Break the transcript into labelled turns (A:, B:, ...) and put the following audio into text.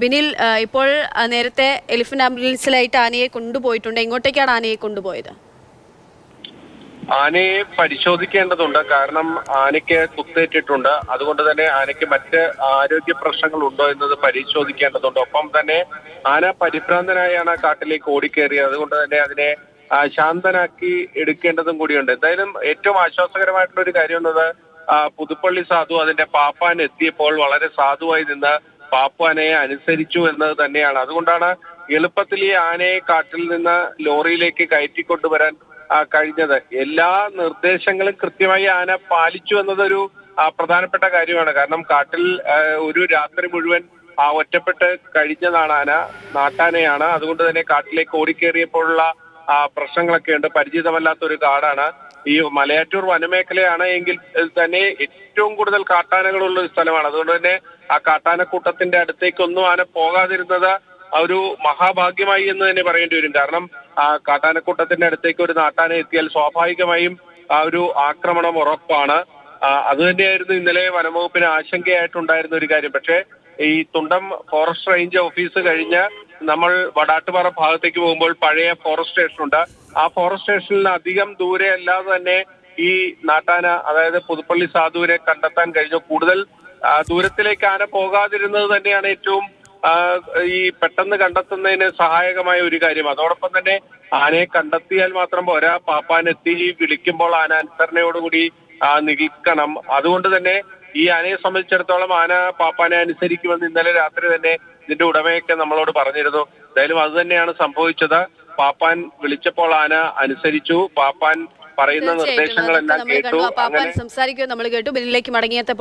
A: ബിനിൽ ഇപ്പോൾ നേരത്തെ എലിഫന്റ് ആംബുലൻസിലായിട്ട് ആനയെ കൊണ്ടുപോയിട്ടുണ്ട്. എങ്ങോട്ടേക്കാണ് ആനയെ കൊണ്ടുപോയത്?
B: ആനയെ പരിശോധിക്കേണ്ടതുണ്ട്. കാരണം ആനയ്ക്ക് കുത്തേറ്റിട്ടുണ്ട്. അതുകൊണ്ട് തന്നെ ആനയ്ക്ക് മറ്റ് ആരോഗ്യ പ്രശ്നങ്ങൾ ഉണ്ടോ എന്നത് പരിശോധിക്കേണ്ടതുണ്ട്. ഒപ്പം തന്നെ ആന പരിഭ്രാന്തനായാണ് കാട്ടിലേക്ക് ഓടിക്കേറിയത്. അതുകൊണ്ട് തന്നെ അതിനെ ശാന്തനാക്കി എടുക്കേണ്ടതും കൂടിയുണ്ട്. എന്തായാലും ഏറ്റവും ആശ്വാസകരമായിട്ടുള്ള ഒരു കാര്യം എന്നത് പുതുപ്പള്ളി സാധു അതിന്റെ പാപ്പാൻ എത്തിയപ്പോൾ വളരെ സാധുവായി നിന്ന് പാപ്പാനയെ അനുസരിച്ചു എന്നത് തന്നെയാണ്. അതുകൊണ്ടാണ് എളുപ്പത്തിൽ ഈ ആനയെ കാട്ടിൽ നിന്ന് ലോറിയിലേക്ക് കയറ്റിക്കൊണ്ടുവരാൻ കഴിഞ്ഞത്. എല്ലാ നിർദ്ദേശങ്ങളും കൃത്യമായി ആന പാലിച്ചു എന്നതൊരു പ്രധാനപ്പെട്ട കാര്യമാണ്. കാരണം കാട്ടിൽ ഒരു രാത്രി മുഴുവൻ ആ ഒറ്റപ്പെട്ട് കഴിഞ്ഞതാണ് ആന നാട്ടാനയാണ്. അതുകൊണ്ട് തന്നെ കാട്ടിലേക്ക് ഓടിക്കേറിയപ്പോഴുള്ള പ്രശ്നങ്ങളൊക്കെ ഉണ്ട് പരിചിതമല്ലാത്ത ഒരു കാടാണ്. ഈ മലയാറ്റൂർ വനമേഖലയാണ് എങ്കിൽ തന്നെ ഏറ്റവും കൂടുതൽ കാട്ടാനകളുള്ള ഒരു സ്ഥലമാണ്. അതുകൊണ്ട് തന്നെ ആ കാട്ടാനക്കൂട്ടത്തിന്റെ അടുത്തേക്കൊന്നും ആന പോകാതിരുന്നത് ഒരു മഹാഭാഗ്യമായി എന്ന് തന്നെ പറയേണ്ടി വരും. കാരണം ആ കാട്ടാനക്കൂട്ടത്തിന്റെ അടുത്തേക്ക് ഒരു നാട്ടാന എത്തിയാൽ സ്വാഭാവികമായും ആ ഒരു ആക്രമണം ഉറപ്പാണ്. അത് തന്നെയായിരുന്നു ഇന്നലെ വനംവകുപ്പിന് ആശങ്കയായിട്ടുണ്ടായിരുന്ന ഒരു കാര്യം. പക്ഷേ ഈ തുണ്ടം ഫോറസ്റ്റ് റേഞ്ച് ഓഫീസ് കഴിഞ്ഞ് നമ്മൾ വടാട്ടുപാറ ഭാഗത്തേക്ക് പോകുമ്പോൾ പഴയ ഫോറസ്റ്റ് സ്റ്റേഷൻ ഉണ്ട്. ആ ഫോറസ്റ്റ് സ്റ്റേഷനിൽ അധികം ദൂരെ അല്ലാതെ തന്നെ ഈ നാട്ടാന അതായത് പുതുപ്പള്ളി സാധുവിനെ കണ്ടെത്താൻ കഴിഞ്ഞു. കൂടുതൽ ദൂരത്തിലേക്ക് ആന പോകാതിരുന്നത് തന്നെയാണ് ഏറ്റവും ഈ പെട്ടെന്ന് കണ്ടെത്തുന്നതിന് സഹായകമായ ഒരു കാര്യം. അതോടൊപ്പം തന്നെ ആനയെ കണ്ടെത്തിയാൽ മാത്രം പോരാ. പാപ്പാനെത്തി വിളിക്കുമ്പോൾ ആന അനുസരണയോടുകൂടി നിൽക്കണം. അതുകൊണ്ട് തന്നെ ഈ ആനയെ സംബന്ധിച്ചിടത്തോളം ആന പാപ്പാനെ അനുസരിക്കുമെന്ന് ഇന്നലെ രാത്രി തന്നെ ഇതിന്റെ ഉടമയൊക്കെ നമ്മളോട് പറഞ്ഞിരുന്നു. എന്തായാലും അത് തന്നെയാണ് സംഭവിച്ചത്. പാപ്പാൻ വിളിച്ചപ്പോൾ ആന അനുസരിച്ചു. പാപ്പാൻ പറയുന്ന നിർദ്ദേശങ്ങളെല്ലാം കേട്ടു.
A: പാപ്പാൻ സംസാരിക്കുക നമ്മൾ കേട്ടു. ബില്ലിലേക്ക് മടങ്ങിയെത്തപ്പോൾ